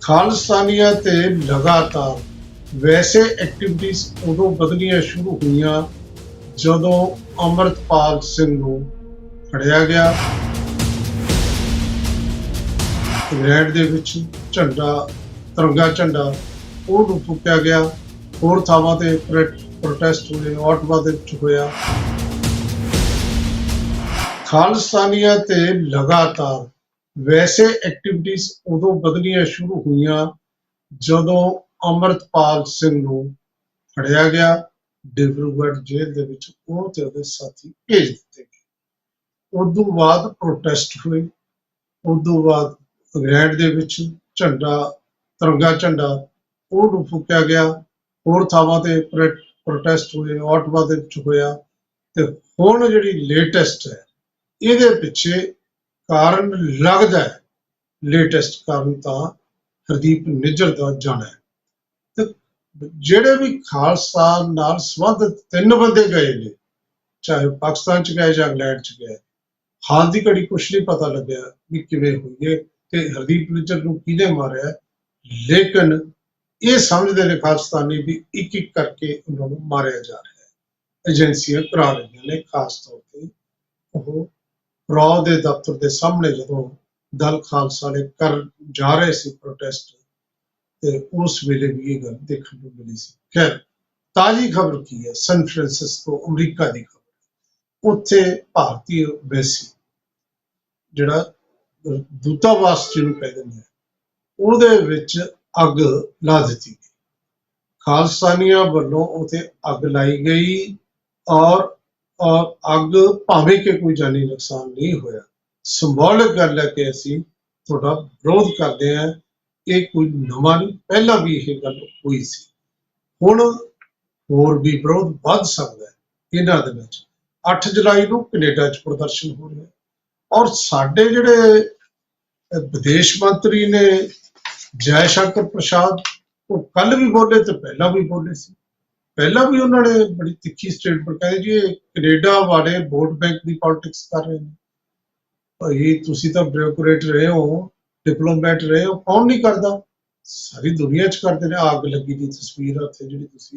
ਖਾਲਿਸਤਾਨੀਆਂ ਤੇ ਲਗਾਤਾਰ ਵੈਸੇ ਐਕਟੀਵਿਟੀਜ਼ ਉਦੋਂ ਵਧਣੀਆਂ ਸ਼ੁਰੂ ਹੋਈਆਂ ਜਦੋਂ ਅਮਰਤਪਾਲ ਸਿੰਘ ਨੂੰ ਫੜਿਆ ਗਿਆ। ਇੰਗਲੈਂਡ ਦੇ ਵਿੱਚ ਝੰਡਾ, ਤਿਰੰਗਾ ਝੰਡਾ ਉਹਨੂੰ ਫੂਕਿਆ ਗਿਆ। ਹੋਰ ਥਾਵਾਂ ਤੇ ਪ੍ਰੋਟੈਸਟ ਹੋਏ ਆਟਵਾ ਦੇ ਵਿੱਚ ਹੋਇਆ। ਖਾਲਿਸਤਾਨੀਆਂ ਤੇ ਲਗਾਤਾਰ ਵੈਸੇ ਐਕਟੀਵਿਟੀਜ਼ ਉਦੋਂ ਬਦਲੀਆਂ ਸ਼ੁਰੂ ਹੋਈਆਂ ਜਦੋਂ ਅਮਰਤਪਾਲ ਸਿੰਘ ਨੂੰ ਫੜਿਆ ਗਿਆ, ਡਿਬਰੂਗੜ੍ਹ ਜੇਲ੍ਹ ਦੇ ਵਿੱਚ ਉਹ ਤੇ ਉਹਦੇ ਸਾਥੀ ਭੇਜ ਦਿੱਤੇ ਗਏ। ਉਦੋਂ ਬਾਅਦ ਪ੍ਰੋਟੈਸਟ ਹੋਏ, ਉਦੋਂ ਬਾਅਦ ਇੰਗਲੈਂਡ ਦੇ ਵਿੱਚ ਝੰਡਾ, ਤਿਰੰਗਾ ਝੰਡਾ ਉਹਨੂੰ ਫੂਕਿਆ ਗਿਆ। ਹੋਰ ਥਾਵਾਂ ਤੇ ਪ੍ਰੋਟੈਸਟ ਹੋਏ ਆਟਵਾ ਦੇ ਵਿੱਚ ਹੋਇਆ ਤੇ ਹੁਣ ਜਿਹੜੀ ਲੇਟੈਸਟ ਹੈ, ਇਹਦੇ ਪਿੱਛੇ ਕਾਰਨ ਲੱਗਦਾ ਲੇਟੈਸਟ ਕਾਰਨ ਤਾਂ ਹਰਦੀਪ ਨਿੱਜਰ ਦਾ ਜਾਣਾ ਤੇ ਜਿਹੜੇ ਵੀ ਖਾਲਸਾ ਨਾਲ ਸੰਬੰਧਿਤ ਤਿੰਨ ਬੰਦੇ ਗਏ ਨੇ, ਚਾਹੇ ਪਾਕਿਸਤਾਨ ਚ ਗਏ ਜਾਂ ਇੰਗਲੈਂਡ ਚ ਗਏ, ਹਾਲ ਦੀ ਘੜੀ ਕੁਛ ਨਹੀਂ ਪਤਾ ਲੱਗਿਆ ਵੀ ਕਿਵੇਂ ਹੋਈ ਹੈ ਤੇ ਹਰਦੀਪ ਨਿੱਜਰ ਨੂੰ ਕਿਹਨੇ ਮਾਰਿਆ ਲੇਕਿਨ ਇਹ ਸਮਝਦੇ ਨੇ ਖਾਲਿਸਤਾਨੀ ਵੀ ਇੱਕ ਇੱਕ ਕਰਕੇ ਉਹਨਾਂ ਨੂੰ ਮਾਰਿਆ ਜਾ ਰਿਹਾ ਹੈ। ਏਜੰਸੀਆਂ ਕਰਾ ਰਹੀਆਂ ਨੇ, ਖਾਸ ਤੌਰ ਤੇ ਉਹ ਰੌ ਦੇ ਦਫ਼ਤਰ ਦੇ ਸਾਹਮਣੇ ਜਦੋਂ ਦਲ ਖਾਲਸਾ ਨੇ ਕਰ ਜਾ ਰਹੇ ਸੀ ਪ੍ਰੋਟੈਸਟ ਤੇ ਉਸ ਵੇਲੇ ਵੀ ਇਹ ਗੱਲ ਦੇਖਣ ਨੂੰ ਮਿਲੀ ਸੀ। ਖੈਰ, ਤਾਜੀ ਖਬਰ ਕੀ ਹੈ? ਸਨ ਫਰਾਂਸਿਸਕੋ ਅਮਰੀਕਾ ਦੀ ਖਬਰ। ਉੱਥੇ ਭਾਰਤੀ ਵੈਸੀ, ਜਿਹੜਾ ਦੂਤਾਵਾਸ ਜਿਹਨੂੰ ਕਹਿੰਦੇ ਨੇ ਉਹਦੇ ਵਿੱਚ ਅੱਗ ਲਾ ਦਿੱਤੀ ਗਈ। ਖਾਲਸਾਨੀਆਂ ਵੱਲੋਂ ਉਥੇ ਅੱਗ ਲਾਈ ਗਈ ਔਰ ਅੱਗ ਭਾਵੇਂ ਕਿ ਕੋਈ ਜਾਨੀ ਨੁਕਸਾਨ ਨਹੀਂ ਹੋਇਆ। ਸਿੰਬੋਲਿਕ ਗੱਲ ਹੈ ਕਿ ਅਸੀਂ ਤੁਹਾਡਾ ਵਿਰੋਧ ਕਰਦੇ ਹਾਂ ਇਹ ਕੋਈ ਨਵਾਂ ਨਹੀਂ, ਪਹਿਲਾਂ ਵੀ ਇਹ ਗੱਲ ਹੋਈ ਸੀ। ਹੁਣ ਹੋਰ ਵੀ ਵਿਰੋਧ ਵੱਧ ਸਕਦਾ ਹੈ ਇਹਨਾਂ ਦਿਨਾਂ 'ਚ 8 ਜੁਲਾਈ ਨੂੰ ਕੈਨੇਡਾ 'ਚ ਪ੍ਰਦਰਸ਼ਨ ਹੋ ਰਿਹਾ ਔਰ ਸਾਡੇ ਜਿਹੜੇ ਵਿਦੇਸ਼ ਮੰਤਰੀ ਨੇ ਜੈ ਸ਼ੰਕਰ ਪ੍ਰਸਾਦ, ਉਹ ਕੱਲ ਵੀ ਬੋਲੇ ਤੇ ਪਹਿਲਾਂ ਵੀ ਬੋਲੇ ਸੀ। ਪਹਿਲਾਂ ਵੀ ਉਹਨਾਂ ਨੇ ਬੜੀ ਤਿੱਖੀ ਸਟੇਟਮੈਂਟ ਕਹਿੰਦੇ ਜੀ ਇਹ ਕੈਨੇਡਾ ਵਾਲੇ ਵੋਟ ਬੈਂਕ ਦੀ ਪੋਲਿਟਿਕਸ ਕਰ ਰਹੇ ਨੇ। ਭਾਈ, ਤੁਸੀਂ ਤਾਂ ਬਿਊਰੋਕਰੇਟ ਰਹੇ ਹੋ ਡਿਪਲੋਮੈਟ ਰਹੇ ਹੋ, ਕੌਣ ਨਹੀਂ ਕਰਦਾ? ਸਾਰੀ ਦੁਨੀਆ 'ਚ ਕਰਦੇ ਨੇ, ਆਗ ਲੱਗੀ ਦੀ ਤਸਵੀਰ ਉੱਥੇ ਜਿਹੜੀ ਤੁਸੀਂ